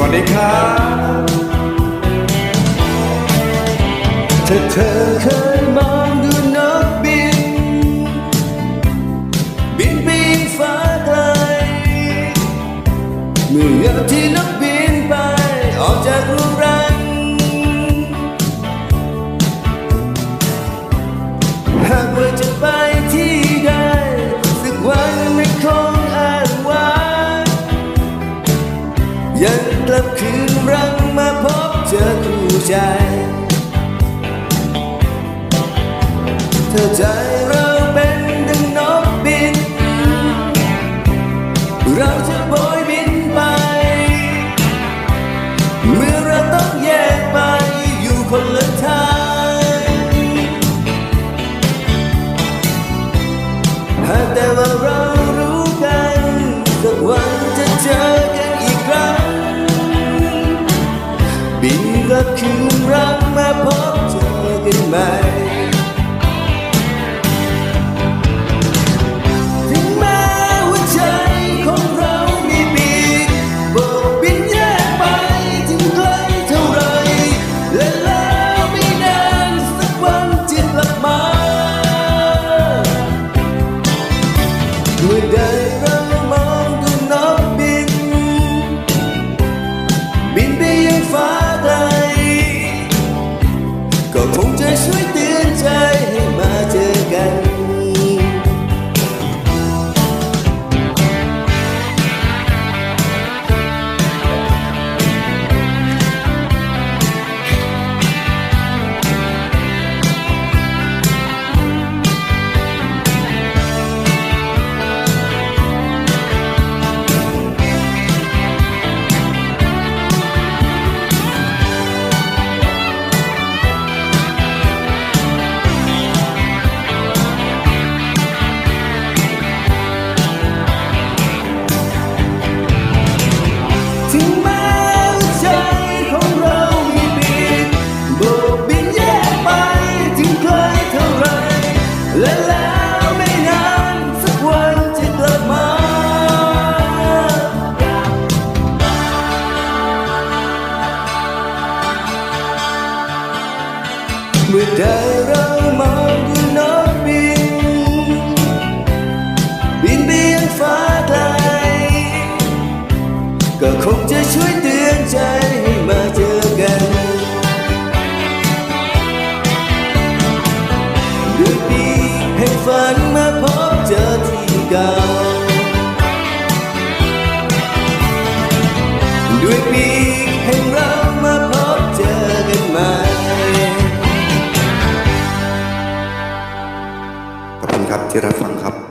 วัสดีครับถ้าเธอเคยมองดูนกบิน บินไปยังฟ้าไกล เมื่อที่นกบินไป ออกจากรูรัง หากว่าจะไป บคืนรังมาพบเจอคู่ใจ เธอใจเราเป็นดังนกบิน เราจะโบยบินไป เมื่อเราต้องแยกไปอยู่คนละทางหากแต่ว่า ค เมื่อใดเรามองดูนกบิน บินไปยังฟ้าไกล ก็คงจะช่วยเตือนใจให้มาเจอกันด้วยปีกแห่งฝันมาพบเจอที่เก่า ที่รับฟังครับ